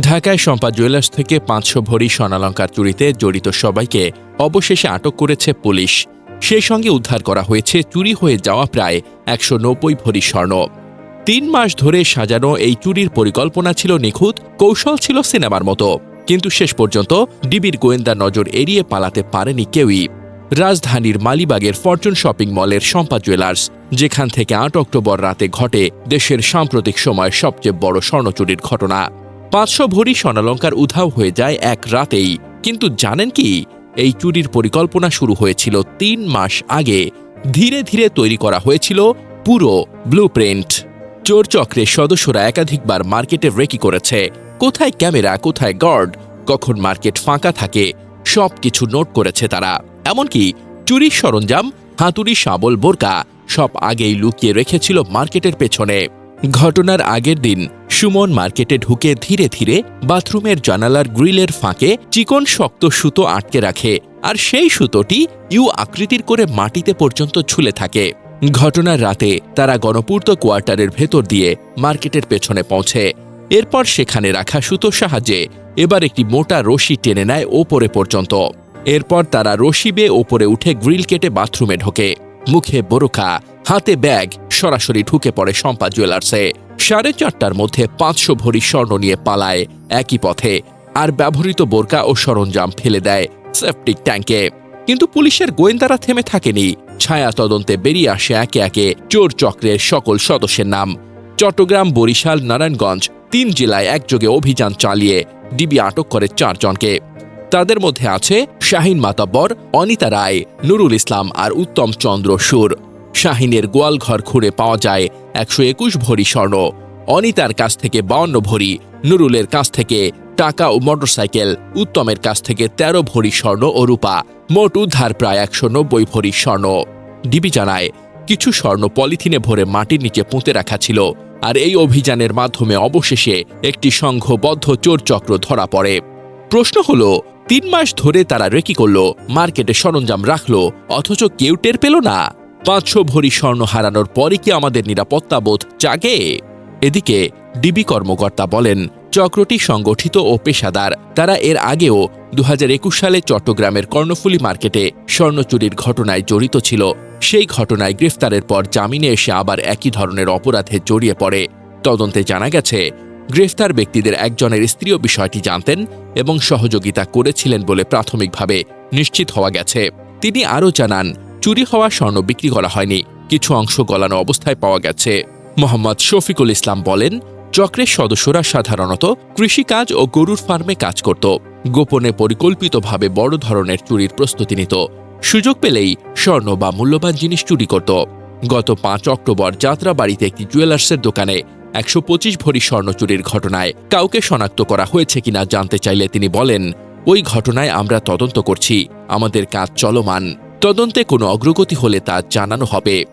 ঢাকায় শম্পা জুয়েলার্স থেকে পাঁচশো ভরি স্বর্ণালঙ্কার চুরিতে জড়িত সবাইকে অবশেষে আটক করেছে পুলিশ। সেই সঙ্গে উদ্ধার করা হয়েছে চুরি হয়ে যাওয়া প্রায় একশো নব্বই ভরি স্বর্ণ। তিন মাস ধরে সাজানো এই চুরির পরিকল্পনা ছিল নিখুঁত, কৌশল ছিল সিনেমার মতো। কিন্তু শেষ পর্যন্ত ডিবির গোয়েন্দা নজর এড়িয়ে পালাতে পারেনি কেউই। রাজধানীর মালিবাগের ফরচুন শপিং মলের শম্পা জুয়েলার্স, যেখান থেকে আট অক্টোবর রাতে ঘটে দেশের সাম্প্রতিক সময়ের সবচেয়ে বড় স্বর্ণচুরির ঘটনা। পাঁচশো ভরি স্বর্ণালঙ্কার উধাও হয়ে যায় এক রাতেই। কিন্তু জানেন কি? এই চুরির পরিকল্পনা শুরু হয়েছিল তিন মাস আগে। ধীরে ধীরে তৈরি করা হয়েছিল পুরো ব্লুপ্রিন্ট। চোর চক্রের সদস্যরা একাধিকবার মার্কেটে রেকি করেছে। কোথায় ক্যামেরা, কোথায় গার্ড, কখন মার্কেট ফাঁকা থাকে সব কিছু নোট করেছে তারা। এমনকি চুরির সরঞ্জাম, হাতুড়ি, শাবল, বোরকা, সব আগেই লুকিয়ে রেখেছিল মার্কেটের পেছনে। ঘটনার আগের দিন সুমন মার্কেটে ঢুকে ধীরে ধীরে বাথরুমের জানালার গ্রিলের ফাঁকে চিকন শক্ত সুতো আটকে রাখে আর সেই সুতোটি ইউ আকৃতির করে মাটিতে পর্যন্ত ঝুলে থাকে। ঘটনার রাতে তারা গণপূর্ত কোয়ার্টারের ভেতর দিয়ে মার্কেটের পেছনে পৌঁছে। এরপর সেখানে রাখা সুতোর সাহায্যে এবার একটি মোটা রশি টেনে নেয় ওপরে পর্যন্ত। এরপর তারা রশি বেয়ে ওপরে উঠে গ্রিল কেটে বাথরুমে ঢোকে। মুখে বোরখা, হাতে ব্যাগ, সরাসরি ঢুকে পড়ে শম্পা জুয়েলার্সে। সাড়ে চারটার মধ্যে পাঁচশো ভরি স্বর্ণ নিয়ে পালায় একই পথে, আর ব্যবহৃত বোরকা ও সরঞ্জাম ফেলে দেয় সেপটিক ট্যাঙ্কে। কিন্তু পুলিশের গোয়েন্দারা থেমে থাকেনি। ছায়া তদন্তে বেরিয়ে আসে একে একে চোর চক্রের সকল সদস্যের নাম। চট্টগ্রাম, বরিশাল, নারায়ণগঞ্জ তিন জেলায় একযোগে অভিযান চালিয়ে ডিবি আটক করে চারজনকে। তাদের মধ্যে আছে শাহিন মাতাব্বর, অনিতা রায়, নুরুল ইসলাম আর উত্তম চন্দ্র সুর। শাহিনের গোয়ালঘর খুঁড়ে পাওয়া যায় একশো একুশ ভরি স্বর্ণ। অনিতার কাছ থেকে বাউন্ন ভরি, নুরুলের কাছ থেকে টাকা ও মোটরসাইকেল, উত্তমের কাছ থেকে ১৩ ভরি স্বর্ণ ও রূপা, মোট উদ্ধার প্রায় একশো নব্বই ভরি স্বর্ণ। ডিবি জানায়, কিছু স্বর্ণ পলিথিনে ভরে মাটির নিচে পুঁতে রাখা ছিল আর এই অভিযানের মাধ্যমে অবশেষে একটি সংঘবদ্ধ চোর চক্র ধরা পড়ে। প্রশ্ন হলো তিন মাস ধরে তারা রেকি করল, মার্কেটে সরঞ্জাম রাখল, অথচ কেউ টের পেল না। পাঁচশো ভরি স্বর্ণ হারানোর পরে কি আমাদের নিরাপত্তা বোধ জাগে? এদিকে ডিবি কর্মকর্তা বলেন, চক্রটি সংগঠিত ও পেশাদার। তারা এর আগেও দু হাজার একুশ সালে চট্টগ্রামের কর্ণফুলী মার্কেটে স্বর্ণ চুরির ঘটনায় জড়িত ছিল। সেই ঘটনায় গ্রেফতারের পর জামিনে এসে আবার একই ধরনের অপরাধে জড়িয়ে পড়ে। তদন্তে জানা গেছে গ্রেফতার ব্যক্তিদের একজনের স্ত্রীও বিষয়টি জানতেন এবং সহযোগিতা করেছিলেন বলে প্রাথমিকভাবে নিশ্চিত হওয়া গেছে। তিনি আরও জানান, চুরি হওয়া স্বর্ণ বিক্রি করা হয়নি, কিছু অংশ গলানো অবস্থায় পাওয়া গেছে। মোহাম্মদ শফিকুল ইসলাম বলেন, চক্রের সদস্যরা সাধারণত কৃষিকাজ ও গরুর ফার্মে কাজ করত। গোপনে পরিকল্পিতভাবে বড় ধরনের চুরির প্রস্তুতি নিত। সুযোগ পেলেই স্বর্ণ বা মূল্যবান জিনিস চুরি করত। গত পাঁচ অক্টোবর যাত্রাবাড়িতে একটি জুয়েলার্সের দোকানে একশো পঁচিশ ভরি স্বর্ণ চুরির ঘটনায় কাউকে শনাক্ত করা হয়েছে কিনা জানতে চাইলে তিনি বলেন, ওই ঘটনায় আমরা তদন্ত করছি। আমাদের কাজ চলমান। তদন্তে কোনো অগ্রগতি হলে তা জানানো হবে।